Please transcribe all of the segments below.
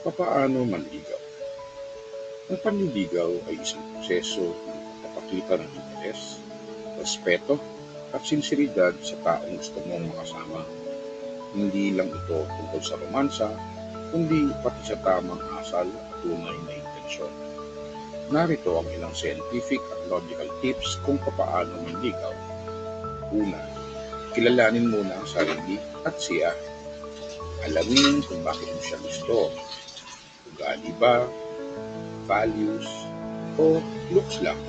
Papaano manligaw? Ang panliligaw ay isang proseso ng pagpapakita ng interes, respeto, at sinseridad sa taong gusto mong makasama. Hindi lang ito tungkol sa romansa, kundi pati sa tamang asal at tunay na intensyon. Narito ang ilang scientific at logical tips kung papaano manligaw. Una, kilalanin muna ang sarili at siya. Alamin kung bakit mo siya gusto. Ugali ba, values, o looks lang.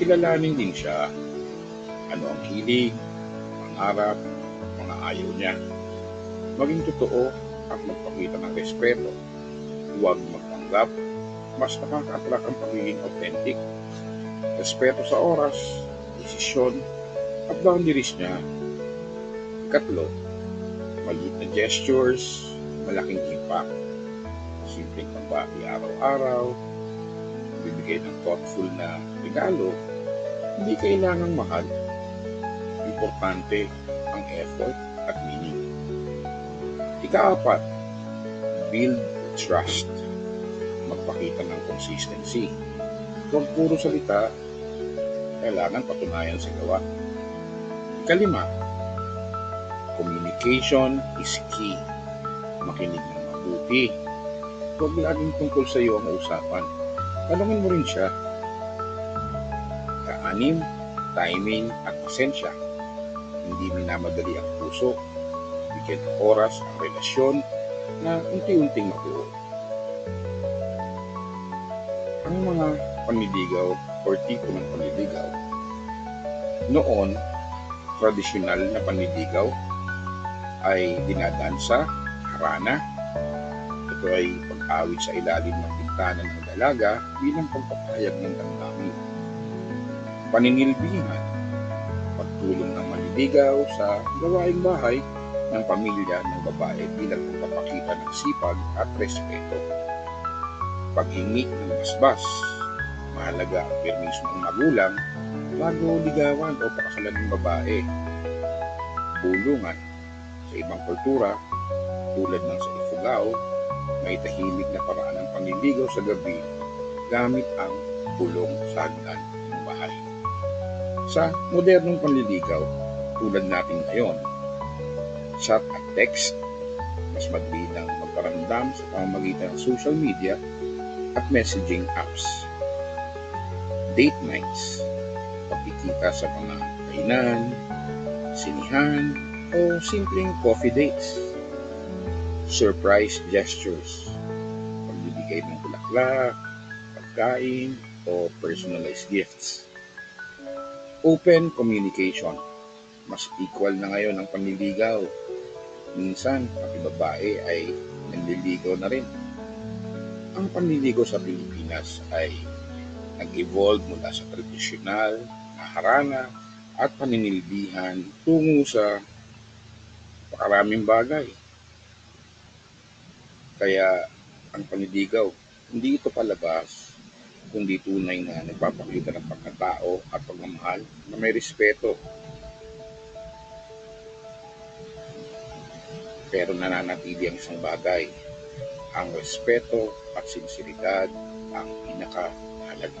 Kilalanin din siya. Ano ang hilig, pangarap, mga ayaw niya. Maging totoo at magpakita ng respeto. Huwag magpanggap. Mas nakaka-attract ang pagiging authentic. Respeto sa oras, desisyon, at boundaries niya. Ikatlo, maliit na gestures, malaking impact. Simpleng pambati araw-araw, bibigay ng thoughtful na regalo, hindi kailangang mahal. Importante ang effort at meaning. Ikaapat, build trust. Magpakita ng consistency. Huwag puro salita, kailangan patunayan sa gawa. Ikalima, communication is key. Makinig ng mabuti. Huwag laging tungkol sa iyo ang usapan. Tanungin mo rin siya. Kaanim, timing at pasensya. Hindi minamadali ang puso. Bigyan ng oras ang relasyon na unti-unting mabuo. Ang mga panliligaw or tipo ng panliligaw. Noon, tradisyonal na panliligaw ay dinadaan sa harana. Ito ay pag-awit sa ilalim ng bintana ng dalaga bilang pagpapahayag ng damdamin. Paninilbihan, pagtulong ng manliligaw sa gawaing bahay ng pamilya ng babae bilang pagpapakita ng sipag at respeto. Paghingi ng basbas, mahalaga ang permiso ng magulang bago ligawan o pakasalan ng babae. Bulungan sa ibang kultura, tulad ng sa Ifugao, may tahimik na paraan ng panliligaw sa gabi gamit ang pulong sa hagdan ng bahay. Sa modernong panliligaw, tulad natin ngayon, chat at text, mas madali lang magparamdam sa pamamagitan ng social media at messaging apps. Date nights, pagkikita sa mga kainan, sinihan, o simpleng coffee dates. Surprise gestures, pagbibigay ng bulaklak, pagkain, o personalized gifts. Open communication, mas equal na ngayon ang panliligaw. Minsan, pati babae ay nanliligaw na rin. Ang panliligaw sa Pilipinas ay nag-evolve mula sa tradisyonal na harana at paninilbihan tungo sa pakaraming bagay. Kaya ang panliligaw, hindi ito palabas, kundi tunay na nagpapakita ng pagkatao at pagmamahal na may respeto. Pero nananatili ang isang bagay, ang respeto at sinseridad ang pinakahalaga.